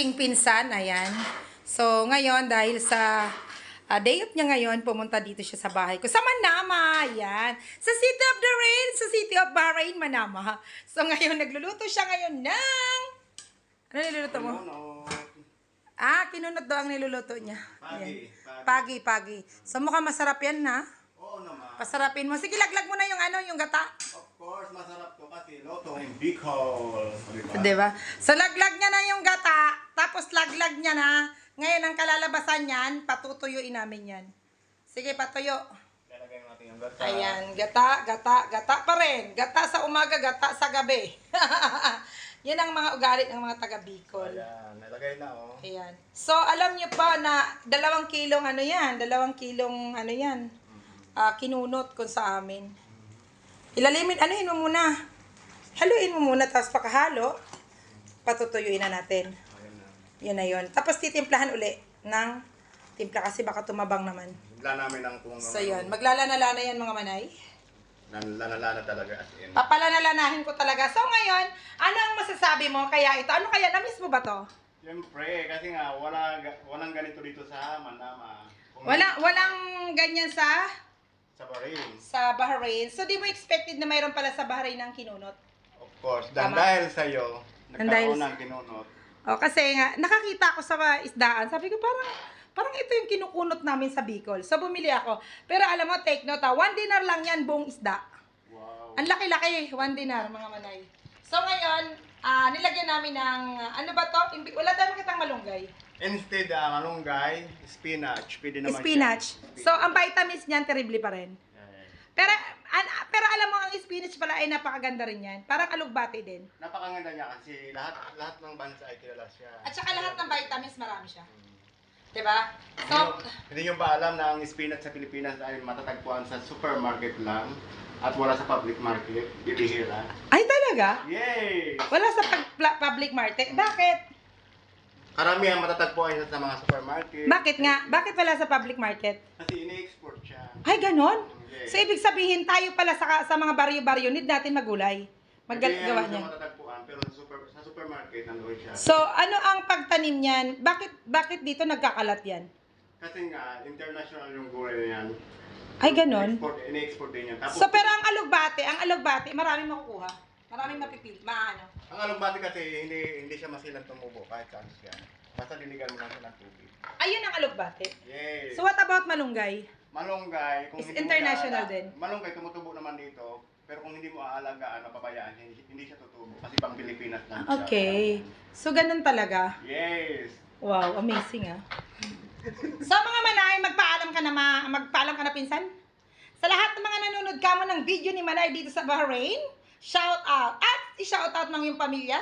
aking pinsan, ayan. So, ngayon, dahil sa ah, day off niya ngayon, pumunta dito siya sa bahay ko. Sa Manama, ayan. Sa City of the Rain, sa City of Bahrain, Manama. So, ngayon, nagluluto siya ngayon ng... Ano niluluto mo? Ano? Ah, kinunot daw ang niluluto niya. Pagi, Ayan. Pagi, pagi. So, mukhang masarap yan, ha? Oo naman. Pasarapin mo. Sige, laglag mo na yung ano, yung gata. Of course, masarap to kasi lotong Bicol. Diba? Di ba? So, laglag niya na yung gata, tapos laglag niya na. Ngayon, ang kalalabasan niyan, patutuyuin namin yan. Sige, patuyo. Lalagay natin yung gata. Ayan, gata, gata, gata pa rin. Gata sa umaga, gata sa gabi. yan ang mga ugali ng mga taga Bicol. Ayan, nalagay na oh. Ayan. So, alam niyo pa na dalawang kilong ano yan, dalawang kilong ano yan, ah, kinunot kung sa amin. Ilalimin, anuhin mo muna. Haluin mo muna, tapos pakahalo, patutuyuin na natin. Yun na yun. Tapos titimplahan uli ng timpla kasi baka tumabang naman. Higla namin ang kung So yun, maglalana-lana yan mga manay. Lana-lana talaga as in. Papalanalanahin ko talaga. So ngayon, ano ang masasabi mo kaya ito? Ano kaya, na-miss mo ba to? Siyempre, kasi nga, wala, walang ganito dito sa Manama. Kung Wala, walang ganyan sa Sa Bahrain. sa Bahrain. So, di mo expected na mayroon pala sa Bahrain ng kinunot? Of course. Dan Tama. dahil sa'yo, Dan dahil nagkaroon sa- ng kinunot. O, kasi nga, nakakita ko sa isdaan. Sabi ko, parang, parang ito yung kinukunot namin sa Bicol. So, bumili ako. Pero alam mo, take note ha, one dinar lang yan buong isda. Wow. Ang laki-laki, one dinar, mga manay. So, ngayon, ah, nilagyan namin ng, ah, ano ba to? Imbi- Wala tayo makitang malunggay. Instead, uh, malunggay, spinach, pwede naman Spinach. siya. So, ang vitamins niyan, terribly pa rin. Pero, an- pero spinach pala ay napakaganda rin yan. Parang alugbati din. Napakaganda niya kasi lahat lahat ng bansa ay kilala siya. At saka lahat ng vitamins, marami siya. Diba? Hindi So, nyo- Hindi nyo ba alam na ang spinach sa Pilipinas ay matatagpuan sa supermarket lang at wala sa public market? Bibihira. ay talaga? Yay! Wala sa pag- pla- public market. Bakit? Karamihan matatagpuan sa mga supermarket. Bakit nga? Bakit wala sa public market? Kasi ini-export siya. Ay, ganon? Yes. So, ibig sabihin, tayo pala sa, sa mga baryo-baryo, need natin magulay. Maggagawa niya. matatagpuan pero sa, super, sa supermarket nandoon siya. So, ano ang pagtanim niyan? Bakit bakit dito nagkakalat yan? Kasi nga, international yung gulay na yan. Ay, ganon? Export, ini-export din yan. Tapos, So, pero ang alugbate, ang alugbate, maraming makukuha. Maraming mapipili. Maano. ang alugbati kasi hindi hindi siya masilang tumubo kahit saan siya. Basta diligan mo lang siya ng tubig. Ayun ang alugbate. Yay! So, what about malunggay? Malunggay, kung hindi international mo din. Malunggay, tumutubo naman dito. Pero kung hindi mo aalagaan, mapabayaan, hindi, hindi siya tutubo. Kasi pang Pilipinas lang siya. Okay. So, ganun talaga. Yes! Wow, amazing ah. So mga manay, magpaalam ka na ma magpaalam ka na pinsan. Sa lahat ng mga nanonood ka mo ng video ni Manay dito sa Bahrain, shout out. At i-shout out ng iyong pamilya.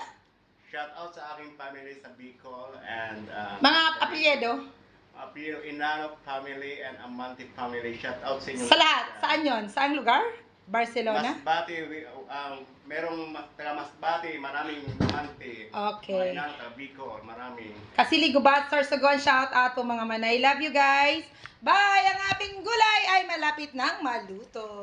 Shout out sa aking family sa Bicol and... Uh, Mga apelyedo. Apelyido Inano family and Amante family. Shout out sa inyo. Sa lahat. Saan yon? Saang lugar? Barcelona? Masbate, we- um, merong mas- taga Masbate, maraming Amante. Okay. Mga Inano, taga Bicol, maraming. Kasi Ligubat, Sorsogon, shout out po mga manay. Love you guys. Bye! Ang ating gulay ay malapit nang maluto.